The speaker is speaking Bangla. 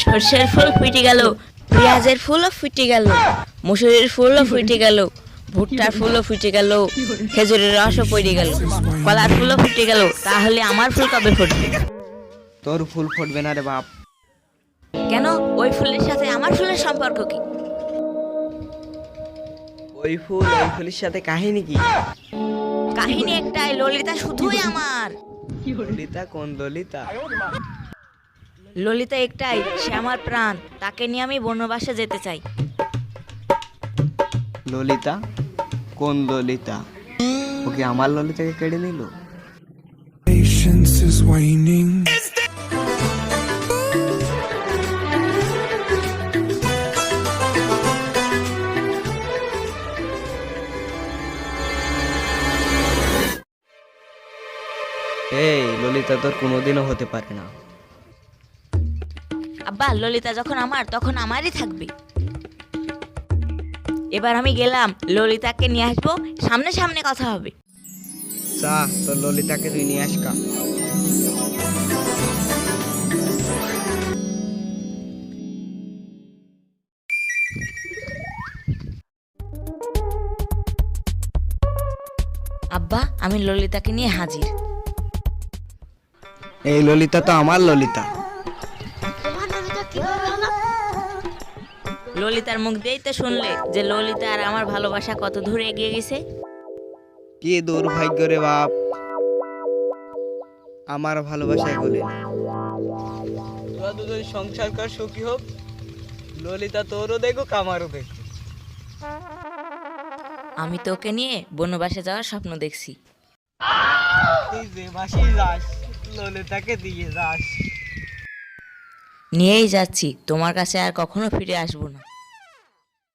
সর্ষের ফুল ফুটে গেল পেঁয়াজের ফুলও ফুটে গেল মুসুরির ফুলও ফুটে গেল ভুট্টার ফুলও ফুটে গেল খেজুরের রসও পড়ে গেল কলার ফুলও ফুটে গেল তাহলে আমার ফুল কবে ফুটবে? তোর ফুল ফুটবে না রে বাপ। কেন? ওই ফুলের সাথে আমার ফুলের সম্পর্ক কি? ওই ফুল ওই ফুলের সাথে কাহিনী কি? কাহিনী একটাই ললিতা শুধুই আমার। ললিতা কোন ললিতা? ললিতা একটাই সে আমার প্রাণ। তাকে নিয়ে আমি বনবাসে যেতে চাই। ললিতা? কোন ললিতা? ওকে আমার ললিতাকে কেড়ে নিল? এই ললিতা তোর কোনোদিনও হতে পারে না। আব্বা ললিতা যখন আমার তখন আমারই থাকবে। এবার আমি গেলাম ললিতাকে নিয়ে আসব সামনে সামনে কথা হবে। চা তোর ললিতাকে তুই নিয়ে আসকা। আব্বা আমি ললিতাকে নিয়ে হাজির। এই ললিতা তো আমার ললিতা। ললিতার মুখ দিয়েই তো শুনলে যে ললিতা আর আমার ভালোবাসা কত দূর এগিয়ে গেছে। কি দুর্ভাগ্য রে বাপ। আমার ভালোবাসায় বলে তোরা দুজন সংসার কর সুখী হোক। ললিতা তোরও দেখো আমারও দেখো আমি তোকে নিয়ে বনবাসে যাওয়ার স্বপ্ন দেখছি। তুই যে বাসি যাস ললিতাকে দিয়ে যাস। নিয়েই যাচ্ছি। তোমার কাছে আর কখনো ফিরে আসব না।